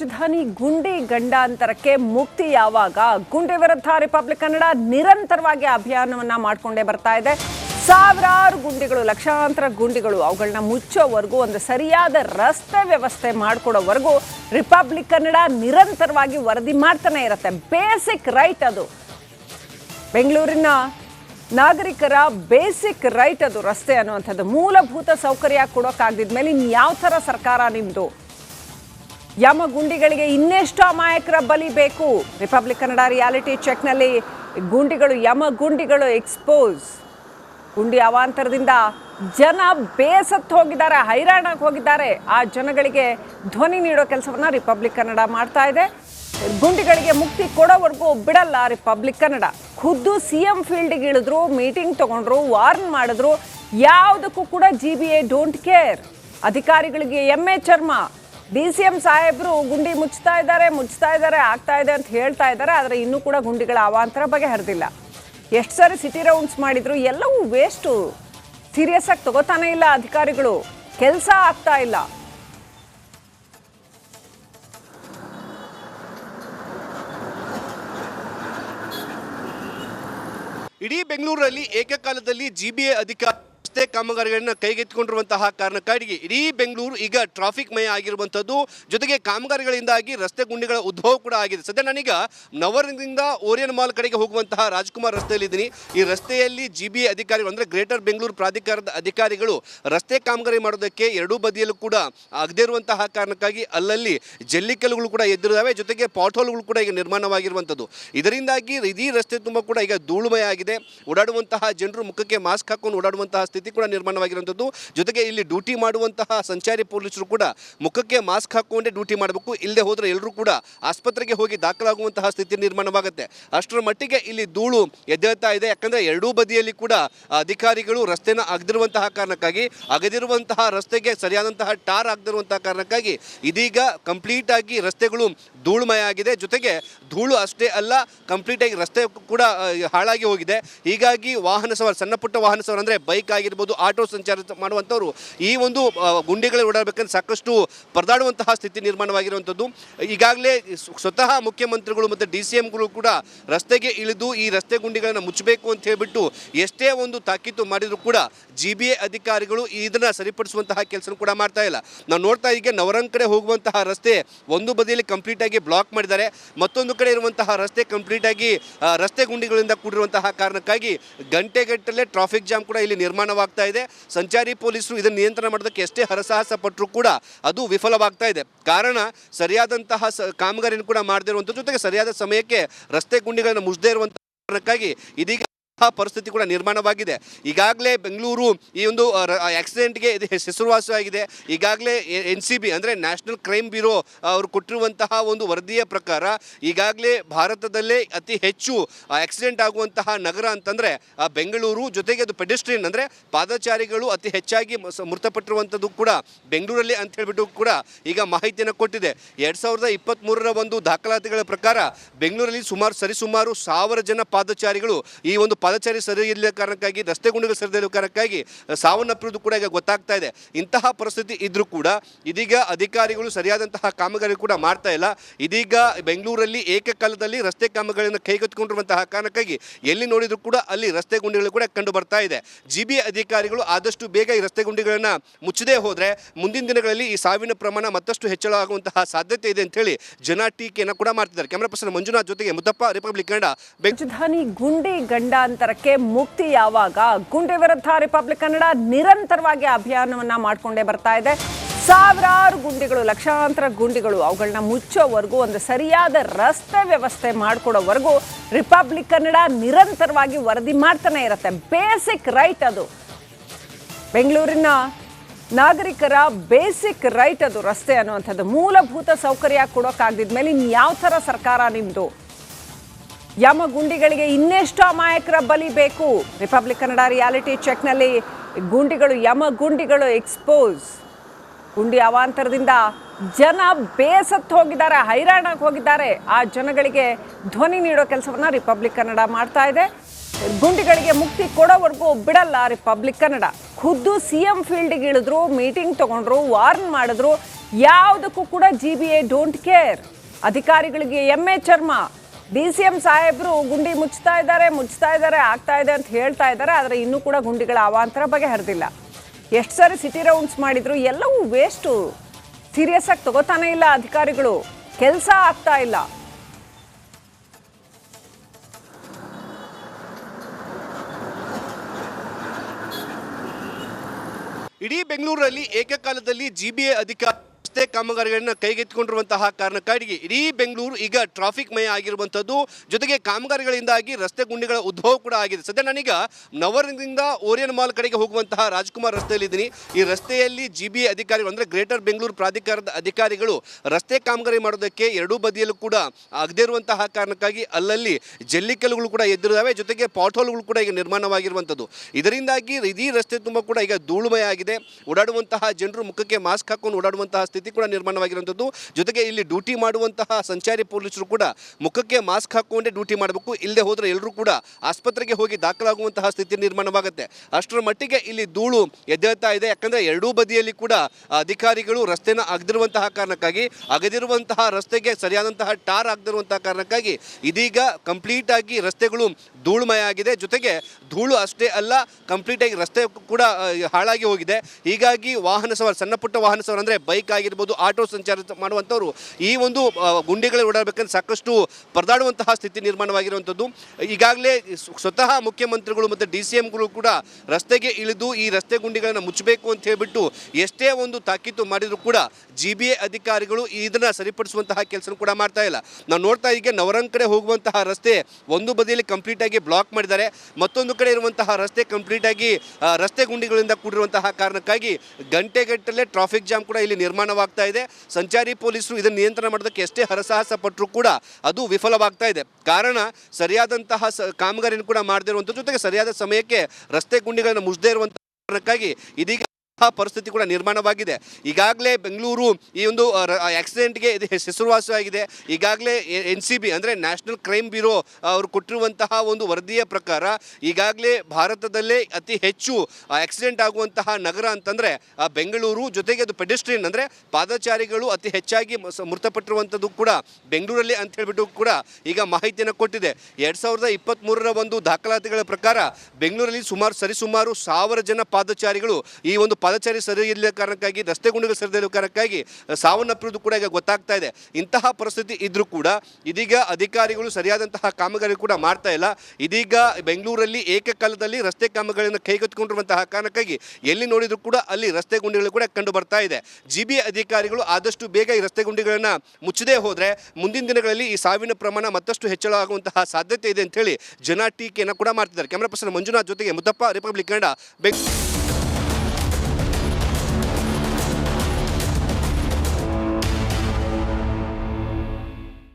ರಾಜಧಾನಿ ಗುಂಡಿ ಗಂಡಾಂತರಕ್ಕೆ ಮುಕ್ತಿ ಯಾವಾಗ? ಗುಂಡಿ ವಿರುದ್ಧ ರಿಪಬ್ಲಿಕ್ ಕನ್ನಡ ನಿರಂತರವಾಗಿ ಅಭಿಯಾನವನ್ನ ಮಾಡಿಕೊಂಡೇ ಬರ್ತಾ ಇದೆ. ಸಾವಿರಾರು ಗುಂಡಿಗಳು, ಲಕ್ಷಾಂತರ ಗುಂಡಿಗಳು ಅವುಗಳನ್ನ ಮುಚ್ಚೋವರೆಗೂ, ಒಂದು ಸರಿಯಾದ ರಸ್ತೆ ವ್ಯವಸ್ಥೆ ಮಾಡಿಕೊಡೋವರೆಗೂ ರಿಪಬ್ಲಿಕ್ ಕನ್ನಡ ನಿರಂತರವಾಗಿ ವರದಿ ಮಾಡ್ತಾನೆ ಇರುತ್ತೆ. ಬೇಸಿಕ್ ರೈಟ್ ಅದು. ಬೆಂಗಳೂರಿನ ನಾಗರಿಕರ ಬೇಸಿಕ್ ರೈಟ್ ಅದು ರಸ್ತೆ ಅನ್ನುವಂಥದ್ದು. ಮೂಲಭೂತ ಸೌಕರ್ಯ ಕೊಡೋಕ್ಕಾಗದಿದ್ಮೇಲೆ ಇನ್ನು ಯಾವ ಥರ ಸರ್ಕಾರ ನಿಮ್ಮದು ಯಮ ಗುಂಡಿಗಳಿಗೆ ಇನ್ನೆಷ್ಟು ಅಮಾಯಕರ ಬಲಿ ಬೇಕು? ರಿಪಬ್ಲಿಕ್ ಕನ್ನಡ ರಿಯಾಲಿಟಿ ಚೆಕ್ನಲ್ಲಿ ಗುಂಡಿಗಳು, ಯಮ ಗುಂಡಿಗಳು ಎಕ್ಸ್ಪೋಸ್ ಗುಂಡಿ ಅವಾಂತರದಿಂದ ಜನ ಬೇಸತ್ತು ಹೋಗಿದ್ದಾರೆ ಹೈರಾಣಾಗಿ ಹೋಗಿದ್ದಾರೆ. ಆ ಜನಗಳಿಗೆ ಧ್ವನಿ ನೀಡೋ ಕೆಲಸವನ್ನ ರಿಪಬ್ಲಿಕ್ ಕನ್ನಡ ಮಾಡ್ತಾ ಇದೆ. ಗುಂಡಿಗಳಿಗೆ ಮುಕ್ತಿ ಕೊಡೋವರೆಗೂ ಬಿಡಲ್ಲ ರಿಪಬ್ಲಿಕ್ ಕನ್ನಡ ಖುದ್ದು ಸಿ ಎಂ ಫೀಲ್ಡ್ಗೆ ಇಳಿದ್ರು ಮೀಟಿಂಗ್ ತಗೊಂಡ್ರು ವಾರ್ನ್ ಮಾಡಿದ್ರು. ಯಾವುದಕ್ಕೂ ಕೂಡ G B A don't care ಅಧಿಕಾರಿಗಳಿಗೆ ಎಮ್ಮೆ ಚರ್ಮ ಡಿ ಸಿ ಎಂ ಸಾಹೇಬರು ಗುಂಡಿ ಮುಚ್ತಾ ಇದ್ದಾರೆ ಮುಚ್ತಾ ಇದ್ದಾರೆ, ಆಗ್ತಾ ಇದೆ ಅಂತ ಹೇಳ್ತಾ ಇದ್ದಾರೆ, ಆದರೆ ಇನ್ನೂ ಕೂಡ ಗುಂಡಿಗಳ ಅವಾಂತರ ಬಗೆಹರಿದಿಲ್ಲ. ಎಷ್ಟು ಸಾರಿ ಸಿಟಿ ರೌಂಡ್ಸ್ ಮಾಡಿದ್ರು, ಎಲ್ಲವೂ ವೇಸ್ಟು ಸೀರಿಯಸ್ ಆಗಿ ತಗೋತಾನೆ ಇಲ್ಲ ಅಧಿಕಾರಿಗಳು. ಕೆಲಸ ಆಗ್ತಾ ಇಲ್ಲ. ಇಡೀ ಬೆಂಗಳೂರಲ್ಲಿ ಏಕಕಾಲದಲ್ಲಿ ಜಿ ಬಿ ಎ ಅಧಿಕಾರ ರಸ್ತೆ ಕಾಮಗಾರಿಗಳನ್ನು ಕೈಗೆತ್ತಿಕೊಂಡಿರುವಂತಹ ಕಾರಣಕ್ಕಾಗಿ ಇಡೀ ಬೆಂಗಳೂರು ಈಗ ಟ್ರಾಫಿಕ್ ಮಯ ಆಗಿರುವಂಥದ್ದು. ಜೊತೆಗೆ ಕಾಮಗಾರಿಗಳಿಂದಾಗಿ ರಸ್ತೆ ಗುಂಡಿಗಳ ಉದ್ಭವ ಕೂಡ ಆಗಿದೆ. ಸದ್ಯ ನಾನೀಗ ನವರದಿಂದ ಓರಿಯನ್ ಮಾಲ್ ಕಡೆಗೆ ಹೋಗುವಂತಹ ರಾಜ್ಕುಮಾರ್ ರಸ್ತೆಯಲ್ಲಿದ್ದೀನಿ. ಈ ರಸ್ತೆಯಲ್ಲಿ ಜಿ ಬಿ ಅಧಿಕಾರಿಗಳು ಅಂದರೆ ಗ್ರೇಟರ್ ಬೆಂಗಳೂರು ಪ್ರಾಧಿಕಾರದ ಅಧಿಕಾರಿಗಳು ರಸ್ತೆ ಕಾಮಗಾರಿ ಮಾಡೋದಕ್ಕೆ ಎರಡೂ ಬದಿಯಲ್ಲೂ ಕೂಡ ಆಗದೇ ಇರುವಂತಹ ಕಾರಣಕ್ಕಾಗಿ ಅಲ್ಲಲ್ಲಿ ಜಲ್ಲಿಕಲ್ಲುಗಳು ಕೂಡ ಎದ್ದಿದ್ದಾವೆ ಜೊತೆಗೆ ಪಾಟ್ಹೋಲ್ಗಳು ಕೂಡ ಈಗ ನಿರ್ಮಾಣವಾಗಿರುವಂಥದ್ದು. ಇದರಿಂದಾಗಿ ಇಡೀ ರಸ್ತೆ ತುಂಬ ಕೂಡ ಈಗ ಧೂಳುಮಯ ಆಗಿದೆ. ಓಡಾಡುವಂತಹ ಜನರು ಮುಖಕ್ಕೆ ಮಾಸ್ಕ್ ಹಾಕೊಂಡು ಓಡಾಡುವಂತಹ ಕೂಡ ನಿರ್ಮಾಣವಾಗಿರುವಂಥದ್ದು. ಜೊತೆಗೆ ಇಲ್ಲಿ ಡ್ಯೂಟಿ ಮಾಡುವಂತಹ ಸಂಚಾರಿ ಪೊಲೀಸರು ಕೂಡ ಮುಖಕ್ಕೆ ಮಾಸ್ಕ್ ಹಾಕೊಂಡೇ ಡ್ಯೂಟಿ ಮಾಡಬೇಕು. ಇಲ್ಲದೆ ಹೋದರೆ ಎಲ್ಲರೂ ಕೂಡ ಆಸ್ಪತ್ರೆಗೆ ಹೋಗಿ ದಾಖಲಾಗುವಂತಹ ಸ್ಥಿತಿ ನಿರ್ಮಾಣವಾಗುತ್ತೆ. ಅಷ್ಟರ ಮಟ್ಟಿಗೆ ಇಲ್ಲಿ ಧೂಳು ಎದ್ದೇಳ್ತಾ ಇದೆ. ಯಾಕಂದರೆ ಎರಡೂ ಬದಿಯಲ್ಲಿ ಕೂಡ ಅಧಿಕಾರಿಗಳು ರಸ್ತೆನ ಅಗದಿರುವಂತಹ ಕಾರಣಕ್ಕಾಗಿ, ಅಗದಿರುವಂತಹ ರಸ್ತೆಗೆ ಸರಿಯಾದಂತಹ ಟಾರ್ ಆಗದಿರುವಂತಹ ಕಾರಣಕ್ಕಾಗಿ ಇದೀಗ ಕಂಪ್ಲೀಟ್ ಆಗಿ ರಸ್ತೆಗಳು ಧೂಳುಮಯ ಆಗಿದೆ. ಜೊತೆಗೆ ಧೂಳು ಅಷ್ಟೇ ಅಲ್ಲ ಕಂಪ್ಲೀಟ್ ಆಗಿ ರಸ್ತೆ ಕೂಡ ಹಾಳಾಗಿ ಹೋಗಿದೆ. ಹೀಗಾಗಿ ವಾಹನ ಸವಾರ, ಸಣ್ಣ ಪುಟ್ಟ ವಾಹನ ಸವಾರ ಅಂದರೆ ಬೈಕ್ ಆಗಿರ್ಬೋದು ಆಟೋ ಸಂಚಾರ ಮಾಡುವಂಥವ್ರು ಈ ಒಂದು ಗುಂಡಿಗಳು ಓಡಾಡಬೇಕಂದ್ರೆ ಸಾಕಷ್ಟು ಪರದಾಡುವಂತಹ ಸ್ಥಿತಿ ನಿರ್ಮಾಣವಾಗಿರುವಂಥದ್ದು. ಈಗಾಗಲೇ ಸ್ವ- ಸ್ವತಃ ಮುಖ್ಯಮಂತ್ರಿಗಳು ಮತ್ತು ಡಿ ಸಿ ಎಂಗಳು ಕೂಡ ರಸ್ತೆಗೆ ಇಳಿದು ಈ ರಸ್ತೆ ಗುಂಡಿಗಳನ್ನು ಮುಚ್ಚಬೇಕು ಅಂತ ಹೇಳಿಬಿಟ್ಟು ಎಷ್ಟೇ ಒಂದು ತಾಕೀತು ಮಾಡಿದರೂ ಕೂಡ ಜಿ ಬಿ ಎ ಅಧಿಕಾರಿಗಳು ಇದನ್ನು ಸರಿಪಡಿಸುವಂತಹ ಕೆಲಸ ಕೂಡ ಮಾಡ್ತಾ ಇಲ್ಲ. ನಾವು ನೋಡ್ತಾ ಈಗ ನವರಂಗ್ ಕಡೆ ಹೋಗುವಂತಹ ರಸ್ತೆ ಒಂದು ಬದಿಯಲ್ಲಿ ಕಂಪ್ಲೀಟ್ ಆಗಿ ಬ್ಲಾಕ್ ಮಾಡಿದ್ದಾರೆ. ಮತ್ತೊಂದು ಕಡೆ ಇರುವಂತಹ ರಸ್ತೆ ಕಂಪ್ಲೀಟ್ ಆಗಿ ರಸ್ತೆ ಗುಂಡಿಗಳಿಂದ ಕೂಡಿರುವಂತಹ ಕಾರಣಕ್ಕಾಗಿ ಗಂಟೆಗಟ್ಟಲೆ ಟ್ರಾಫಿಕ್ ಜಾಮ್ ಕೂಡ ಇಲ್ಲಿ ನಿರ್ಮಾಣವಾಗ್ತಾ ಇದೆ. ಸಂಚಾರಿ ಪೊಲೀಸರು ಇದನ್ನು ನಿಯಂತ್ರಣ ಮಾಡೋದಕ್ಕೆ ಎಷ್ಟೇ ಹರಸಾಹಸ ಪಟ್ಟರು ಕೂಡ ಅದು ವಿಫಲವಾಗ್ತಾ ಇದೆ. ಕಾರಣ ಸರಿಯಾದಂತಹ ಸ, ಕಾಮಗಾರಿಯನ್ನು ಕೂಡ ಮಾಡದೇ ಇರುವಂಥ ಜೊತೆಗೆ ಸರಿಯಾದ ಸಮಯಕ್ಕೆ ರಸ್ತೆ ಗುಂಡಿಗಳನ್ನು ಮುಚ್ಚದೇ ಇರುವಂತಹ ಕಾರಣಕ್ಕಾಗಿ ಇದೀಗ ಆ ಪರಿಸ್ಥಿತಿ ಕೂಡ ನಿರ್ಮಾಣವಾಗಿದೆ. ಈಗಾಗಲೇ ಬೆಂಗಳೂರು ಈ ಒಂದು ಆಕ್ಸಿಡೆಂಟ್ಗೆ ಇದು ಹೆಸ್- ಹೆಸರುವಾಸಿಯಾಗಿದೆ ಈಗಾಗಲೇ ಎನ್ ಸಿ ಬಿ ಅಂದರೆ ನ್ಯಾಷನಲ್ ಕ್ರೈಮ್ ಬ್ಯೂರೋ ಅವರು ಕೊಟ್ಟಿರುವಂತಹ ಒಂದು ವರದಿಯ ಪ್ರಕಾರ ಈಗಾಗಲೇ ಭಾರತದಲ್ಲೇ ಅತಿ ಹೆಚ್ಚು ಆಕ್ಸಿಡೆಂಟ್ ಆಗುವಂತಹ ನಗರ ಅಂತಂದರೆ ಬೆಂಗಳೂರು ಜೊತೆಗೆ ಅದು ಪೆಡೆಸ್ಟ್ರಿಯನ್ ಅಂದರೆ ಪಾದಚಾರಿಗಳು ಅತಿ ಹೆಚ್ಚಾಗಿ ಮೃತಪಟ್ಟಿರುವಂಥದ್ದು ಕೂಡ ಬೆಂಗಳೂರಲ್ಲಿ ಅಂತ ಹೇಳಿಬಿಟ್ಟು ಕೂಡ ಈಗ ಮಾಹಿತಿಯನ್ನು ಕೊಟ್ಟಿದೆ. ಎರಡು ಸಾವಿರದ ಇಪ್ಪತ್ತ್ಮೂರರ ಒಂದು ದಾಖಲಾತಿಗಳ ಪ್ರಕಾರ ಬೆಂಗಳೂರಲ್ಲಿ ಸುಮಾರು, ಸರಿಸುಮಾರು ಸಾವಿರ ಜನ ಪಾದಚಾರಿಗಳು ಈ ಒಂದು ಪಾದಚಾರಿ ಸರಿ ಇಲ್ಲದ ಕಾರಣಕ್ಕಾಗಿ, ರಸ್ತೆ ಗುಂಡಿಗಳು ಸರಿದಿರುವ ಕಾರಣಕ್ಕಾಗಿ ಸಾವನ್ನಪ್ಪಿರೋದು ಕೂಡ ಈಗ ಗೊತ್ತಾಗ್ತಾ ಇದೆ. ಇಂತಹ ಪರಿಸ್ಥಿತಿ ಇದ್ರೂ ಕೂಡ ಇದೀಗ ಅಧಿಕಾರಿಗಳು ಸರಿಯಾದಂತಹ ಕಾಮಗಾರಿ ಕೂಡ ಮಾಡ್ತಾ ಇಲ್ಲ. ಇದೀಗ ಬೆಂಗಳೂರಲ್ಲಿ ಏಕಕಾಲದಲ್ಲಿ ರಸ್ತೆ ಕಾಮಗಾರಿಯನ್ನು ಕೈಗೆತ್ತಿಕೊಂಡಿರುವಂತಹ ಕಾರಣಕ್ಕಾಗಿ ಎಲ್ಲಿ ನೋಡಿದ್ರು ಕೂಡ ಅಲ್ಲಿ ರಸ್ತೆ ಗುಂಡಿಗಳು ಕೂಡ ಕಂಡು ಬರ್ತಾ ಇದೆ. ಜಿ ಬಿ ಅಧಿಕಾರಿಗಳು ಆದಷ್ಟು ಬೇಗ ಈ ರಸ್ತೆ ಗುಂಡಿಗಳನ್ನು ಮುಚ್ಚದೇ ಹೋದರೆ ಮುಂದಿನ ದಿನಗಳಲ್ಲಿ ಈ ಸಾವಿನ ಪ್ರಮಾಣ ಮತ್ತಷ್ಟು ಹೆಚ್ಚಳ ಆಗುವಂತಹ ಸಾಧ್ಯತೆ ಇದೆ ಅಂತೇಳಿ ಜನ ಟೀಕೆಯನ್ನು ಕೂಡ ಮಾಡ್ತಿದ್ದಾರೆ. ಕ್ಯಾಮರಾ ಪರ್ಸನ್ ಮಂಜುನಾಥ್ ಜೊತೆಗೆ ಮುದ್ದಪ್ಪ ರಿಪಬ್ಲಿಕ್ ಕನ್ನಡ ರಾಜಧಾನಿ ಗುಂಡಿ ಗಂಡಾಂತರಕ್ಕೆ ಮುಕ್ತಿ ಯಾವಾಗ? ಗುಂಡಿ ವಿರುದ್ಧ ರಿಪಬ್ಲಿಕ್ ಕನ್ನಡ ನಿರಂತರವಾಗಿ ಅಭಿಯಾನವನ್ನ ಮಾಡಿಕೊಂಡೇ ಬರ್ತಾ ಇದೆ. ಸಾವಿರಾರು ಗುಂಡಿಗಳು, ಲಕ್ಷಾಂತರ ಗುಂಡಿಗಳು ಅವುಗಳನ್ನ ಮುಚ್ಚೋವರೆಗೂ, ಒಂದು ಸರಿಯಾದ ರಸ್ತೆ ವ್ಯವಸ್ಥೆ ಮಾಡಿಕೊಡೋವರೆಗೂ ರಿಪಬ್ಲಿಕ್ ಕನ್ನಡ ನಿರಂತರವಾಗಿ ವರದಿ ಮಾಡ್ತಾನೆ ಇರುತ್ತೆ. ಬೇಸಿಕ್ ರೈಟ್ ಅದು. ಬೆಂಗಳೂರಿನ ನಾಗರಿಕರ ಬೇಸಿಕ್ ರೈಟ್ ಅದು ರಸ್ತೆ ಅನ್ನುವಂಥದ್ದು. ಮೂಲಭೂತ ಸೌಕರ್ಯ ಕೊಡೋಕ್ಕಾಗದಿದ್ಮೇಲೆ ಇನ್ನು ಯಾವ ಥರ ಸರ್ಕಾರ ನಿಮ್ಮದು ಯಮ ಗುಂಡಿಗಳಿಗೆ ಇನ್ನೆಷ್ಟು ಅಮಾಯಕರ ಬಲಿ ಬೇಕು. ರಿಪಬ್ಲಿಕ್ ಕನ್ನಡ ರಿಯಾಲಿಟಿ ಚೆಕ್ನಲ್ಲಿ ಗುಂಡಿಗಳು, ಯಮ ಗುಂಡಿಗಳು ಎಕ್ಸ್ಪೋಸ್ ಗುಂಡಿ ಅವಾಂತರದಿಂದ ಜನ ಬೇಸತ್ತು ಹೋಗಿದ್ದಾರೆ ಹೈರಾಣಾಗಿ ಹೋಗಿದ್ದಾರೆ. ಆ ಜನಗಳಿಗೆ ಧ್ವನಿ ನೀಡೋ ಕೆಲಸವನ್ನ ರಿಪಬ್ಲಿಕ್ ಕನ್ನಡ ಮಾಡ್ತಾ ಇದೆ. ಗುಂಡಿಗಳಿಗೆ ಮುಕ್ತಿ ಕೊಡೋವರೆಗೂ ಬಿಡಲ್ಲ ರಿಪಬ್ಲಿಕ್ ಕನ್ನಡ ಖುದ್ದು ಸಿ ಎಂ ಫೀಲ್ಡ್ಗೆ ಇಳಿದ್ರು ಮೀಟಿಂಗ್ ತಗೊಂಡ್ರು ವಾರ್ನ್ ಮಾಡಿದ್ರು. ಯಾವುದಕ್ಕೂ ಕೂಡ G B A don't care ಅಧಿಕಾರಿಗಳಿಗೆ ಎಮ್ಮೆ ಚರ್ಮ ಡಿ ಸಿ ಎಂ ಸಾಹೇಬರು ಗುಂಡಿ ಮುಚ್ತಾ ಇದ್ದಾರೆ ಮುಚ್ತಾ ಇದ್ದಾರೆ, ಆಗ್ತಾ ಇದೆ ಅಂತ ಹೇಳ್ತಾ ಇದ್ದಾರೆ, ಆದರೆ ಇನ್ನೂ ಕೂಡ ಗುಂಡಿಗಳ ಅವಾಂತರ ಬಗೆಹರಿದಿಲ್ಲ. ಎಷ್ಟು ಸಾರಿ ಸಿಟಿ ರೌಂಡ್ಸ್ ಮಾಡಿದ್ರು, ಎಲ್ಲವೂ ವೇಸ್ಟು ಸೀರಿಯಸ್ ಆಗಿ ತಗೋತಾನೆ ಇಲ್ಲ ಅಧಿಕಾರಿಗಳು. ಕೆಲಸ ಆಗ್ತಾ ಇಲ್ಲ. ಇಡೀ ಬೆಂಗಳೂರಲ್ಲಿ ಏಕಕಾಲದಲ್ಲಿ ಜಿ ಬಿ ಎ ಅಧಿಕಾರಿ ರಸ್ತೆ ಕಾಮಗಾರಿಗಳನ್ನು ಕೈಗೆತ್ತಿಕೊಂಡಿರುವಂತಹ ಕಾರಣಕ್ಕಾಗಿ ಇಡೀ ಬೆಂಗಳೂರು ಈಗ ಟ್ರಾಫಿಕ್ ಮಯ ಆಗಿರುವಂಥದ್ದು. ಜೊತೆಗೆ ಕಾಮಗಾರಿಗಳಿಂದಾಗಿ ರಸ್ತೆ ಗುಂಡಿಗಳ ಉದ್ಭವ ಕೂಡ ಆಗಿದೆ. ಸದ್ಯ ನಾನೀಗ ನವರದಿಂದ ಓರಿಯನ್ ಮಾಲ್ ಕಡೆಗೆ ಹೋಗುವಂತಹ ರಾಜ್ಕುಮಾರ್ ರಸ್ತೆಯಲ್ಲಿದ್ದೀನಿ. ಈ ರಸ್ತೆಯಲ್ಲಿ ಜಿ ಬಿ ಅಧಿಕಾರಿಗಳು ಅಂದರೆ ಗ್ರೇಟರ್ ಬೆಂಗಳೂರು ಪ್ರಾಧಿಕಾರದ ಅಧಿಕಾರಿಗಳು ರಸ್ತೆ ಕಾಮಗಾರಿ ಮಾಡೋದಕ್ಕೆ ಎರಡೂ ಬದಿಯಲ್ಲೂ ಕೂಡ ಆಗದೇ ಇರುವಂತಹ ಕಾರಣಕ್ಕಾಗಿ ಅಲ್ಲಲ್ಲಿ ಜಲ್ಲಿಕಲ್ಲುಗಳು ಕೂಡ ಎದ್ದಿದ್ದಾವೆ ಜೊತೆಗೆ ಪಾಟ್ಹೋಲ್ಗಳು ಕೂಡ ಈಗ ನಿರ್ಮಾಣವಾಗಿರುವಂಥದ್ದು. ಇದರಿಂದಾಗಿ ಇಡೀ ರಸ್ತೆ ತುಂಬ ಕೂಡ ಈಗ ಧೂಳುಮಯ ಆಗಿದೆ. ಓಡಾಡುವಂತಹ ಜನರು ಮುಖಕ್ಕೆ ಮಾಸ್ಕ್ ಹಾಕೊಂಡು ಓಡಾಡುವಂತಹ ಕೂಡ ನಿರ್ಮಾಣವಾಗಿರುವಂಥದ್ದು. ಜೊತೆಗೆ ಇಲ್ಲಿ ಡ್ಯೂಟಿ ಮಾಡುವಂತಹ ಸಂಚಾರಿ ಪೊಲೀಸರು ಕೂಡ ಮುಖಕ್ಕೆ ಮಾಸ್ಕ್ ಹಾಕೊಂಡೇ ಡ್ಯೂಟಿ ಮಾಡಬೇಕು. ಇಲ್ಲದೆ ಹೋದರೆ ಎಲ್ಲರೂ ಕೂಡ ಆಸ್ಪತ್ರೆಗೆ ಹೋಗಿ ದಾಖಲಾಗುವಂತಹ ಸ್ಥಿತಿ ನಿರ್ಮಾಣವಾಗುತ್ತೆ. ಅಷ್ಟರ ಮಟ್ಟಿಗೆ ಇಲ್ಲಿ ಧೂಳು ಎದ್ದೇಳ್ತಾ ಇದೆ. ಯಾಕಂದರೆ ಎರಡೂ ಬದಿಯಲ್ಲಿ ಕೂಡ ಅಧಿಕಾರಿಗಳು ರಸ್ತೆನ ಅಗದಿರುವಂತಹ ಕಾರಣಕ್ಕಾಗಿ, ಅಗದಿರುವಂತಹ ರಸ್ತೆಗೆ ಸರಿಯಾದಂತಹ ಟಾರ್ ಆಗದಿರುವಂತಹ ಕಾರಣಕ್ಕಾಗಿ ಇದೀಗ ಕಂಪ್ಲೀಟ್ ಆಗಿ ರಸ್ತೆಗಳು ಧೂಳುಮಯ ಆಗಿದೆ. ಜೊತೆಗೆ ಧೂಳು ಅಷ್ಟೇ ಅಲ್ಲ ಕಂಪ್ಲೀಟ್ ಆಗಿ ರಸ್ತೆ ಕೂಡ ಹಾಳಾಗಿ ಹೋಗಿದೆ. ಹೀಗಾಗಿ ವಾಹನ ಸವಾರ, ಸಣ್ಣ ಪುಟ್ಟ ವಾಹನ ಸವಾರ ಅಂದರೆ ಬೈಕ್ ಆಗಿರ್ಬೋದು ಆಟೋ ಸಂಚಾರ ಮಾಡುವಂಥವ್ರು ಈ ಒಂದು ಗುಂಡಿಗಳು ಓಡಾಡಬೇಕಂದ್ರೆ ಸಾಕಷ್ಟು ಪರದಾಡುವಂತಹ ಸ್ಥಿತಿ ನಿರ್ಮಾಣವಾಗಿರುವಂಥದ್ದು. ಈಗಾಗಲೇ ಸ್ವ- ಸ್ವತಃ ಮುಖ್ಯಮಂತ್ರಿಗಳು ಮತ್ತು ಡಿ ಸಿ ಎಂಗಳು ಕೂಡ ರಸ್ತೆಗೆ ಇಳಿದು ಈ ರಸ್ತೆ ಗುಂಡಿಗಳನ್ನು ಮುಚ್ಚಬೇಕು ಅಂತ ಹೇಳಿಬಿಟ್ಟು ಎಷ್ಟೇ ಒಂದು ತಾಕೀತು ಮಾಡಿದರೂ ಕೂಡ ಜಿ ಬಿ ಎ ಅಧಿಕಾರಿಗಳು ಇದನ್ನು ಸರಿಪಡಿಸುವಂತಹ ಕೆಲಸ ಕೂಡ ಮಾಡ್ತಾ ಇಲ್ಲ. ನಾವು ನೋಡ್ತಾ ಈಗ ನವರಂಗ್ ಕಡೆ ಹೋಗುವಂತಹ ರಸ್ತೆ ಒಂದು ಬದಿಯಲ್ಲಿ ಕಂಪ್ಲೀಟ್ ಆಗಿ ಬ್ಲಾಕ್ ಮಾಡಿದ್ದಾರೆ. ಮತ್ತೊಂದು ಕಡೆ ಇರುವಂತಹ ರಸ್ತೆ ಕಂಪ್ಲೀಟ್ ಆಗಿ ರಸ್ತೆ ಗುಂಡಿಗಳಿಂದ ಕೂಡಿರುವಂತಹ ಕಾರಣಕ್ಕಾಗಿ ಗಂಟೆಗಟ್ಟಲೆ ಟ್ರಾಫಿಕ್ ಜಾಮ್ ಕೂಡ ಇಲ್ಲಿ ನಿರ್ಮಾಣವಾಗ್ತಾ ಇದೆ. ಸಂಚಾರಿ ಪೊಲೀಸರು ಇದನ್ನು ನಿಯಂತ್ರಣ ಮಾಡೋದಕ್ಕೆ ಎಷ್ಟೇ ಹರಸಾಹಸ ಪಟ್ಟರು ಕೂಡ ಅದು ವಿಫಲವಾಗ್ತಾ ಇದೆ. ಕಾರಣ ಸರಿಯಾದಂತಹ ಸ, ಕಾಮಗಾರಿಯನ್ನು ಕೂಡ ಮಾಡದೇ ಇರುವಂಥ ಜೊತೆಗೆ ಸರಿಯಾದ ಸಮಯಕ್ಕೆ ರಸ್ತೆ ಗುಂಡಿಗಳನ್ನು ಮುಚ್ಚದೇ ಇರುವಂತಹ ಕಾರಣಕ್ಕಾಗಿ ಇದೀಗ ಪರಿಸ್ಥಿತಿ ಕೂಡ ನಿರ್ಮಾಣವಾಗಿದೆ. ಈಗಾಗಲೇ ಬೆಂಗಳೂರು ಈ ಒಂದು ಆಕ್ಸಿಡೆಂಟ್ಗೆ ಇದು ಹೆಸ್- ಹೆಸರುವಾಸಿಯಾಗಿದೆ ಈಗಾಗಲೇ ಎನ್ ಸಿ ಬಿ ಅಂದರೆ ನ್ಯಾಷನಲ್ ಕ್ರೈಮ್ ಬ್ಯೂರೋ ಅವರು ಕೊಟ್ಟಿರುವಂತಹ ಒಂದು ವರದಿಯ ಪ್ರಕಾರ ಈಗಾಗಲೇ ಭಾರತದಲ್ಲೇ ಅತಿ ಹೆಚ್ಚು ಆಕ್ಸಿಡೆಂಟ್ ಆಗುವಂತಹ ನಗರ ಅಂತಂದರೆ ಬೆಂಗಳೂರು ಜೊತೆಗೆ ಅದು ಪೆಡೆಸ್ಟ್ರಿಯನ್ ಅಂದರೆ ಪಾದಚಾರಿಗಳು ಅತಿ ಹೆಚ್ಚಾಗಿ ಮೃತಪಟ್ಟಿರುವಂಥದ್ದು ಕೂಡ ಬೆಂಗಳೂರಲ್ಲಿ ಅಂತ ಹೇಳಿಬಿಟ್ಟು ಕೂಡ ಈಗ ಮಾಹಿತಿಯನ್ನು ಕೊಟ್ಟಿದೆ. ಎರಡು ಸಾವಿರದ ಇಪ್ಪತ್ತ್ಮೂರರ ಒಂದು ದಾಖಲಾತಿಗಳ ಪ್ರಕಾರ ಬೆಂಗಳೂರಲ್ಲಿ ಸುಮಾರು, ಸರಿಸುಮಾರು ಸಾವಿರ ಜನ ಪಾದಚಾರಿಗಳು ಈ ಒಂದು ಪಾದಚಾರಿ ಸರಿ ಇಲ್ಲದ ಕಾರಣಕ್ಕಾಗಿ, ರಸ್ತೆ ಗುಂಡಿಗಳು ಸರಿದಿರುವ ಕಾರಣಕ್ಕಾಗಿ ಸಾವನ್ನಪ್ಪಿರೋದು ಕೂಡ ಈಗ ಗೊತ್ತಾಗ್ತಾ ಇದೆ. ಇಂತಹ ಪರಿಸ್ಥಿತಿ ಇದ್ರೂ ಕೂಡ ಇದೀಗ ಅಧಿಕಾರಿಗಳು ಸರಿಯಾದಂತಹ ಕಾಮಗಾರಿ ಕೂಡ ಮಾಡ್ತಾ ಇಲ್ಲ. ಇದೀಗ ಬೆಂಗಳೂರಲ್ಲಿ ಏಕಕಾಲದಲ್ಲಿ ರಸ್ತೆ ಕಾಮಗಾರಿಯನ್ನು ಕೈಗೆತ್ತಿಕೊಂಡಿರುವಂತಹ ಕಾರಣಕ್ಕಾಗಿ ಎಲ್ಲಿ ನೋಡಿದ್ರು ಕೂಡ ಅಲ್ಲಿ ರಸ್ತೆ ಗುಂಡಿಗಳು ಕೂಡ ಕಂಡು ಬರ್ತಾ ಇದೆ. ಜಿ ಅಧಿಕಾರಿಗಳು ಆದಷ್ಟು ಬೇಗ ಈ ರಸ್ತೆ ಗುಂಡಿಗಳನ್ನು ಮುಚ್ಚದೇ ಹೋದರೆ ಮುಂದಿನ ದಿನಗಳಲ್ಲಿ ಈ ಸಾವಿನ ಪ್ರಮಾಣ ಮತ್ತಷ್ಟು ಹೆಚ್ಚಳ ಆಗುವಂತಹ ಸಾಧ್ಯತೆ ಇದೆ ಅಂತೇಳಿ ಜನ ಟೀಕೆಯನ್ನು ಕೂಡ ಮಾಡ್ತಿದ್ದಾರೆ. ಕ್ಯಾಮರಾ ಪರ್ಸನ್ ಮಂಜುನಾಥ್ ಜೊತೆಗೆ ಮುತ್ತಪ್ಪ, ರಿಪಬ್ಲಿಕ್ ಕನ್ನಡ ಬೆಂಗಳೂರು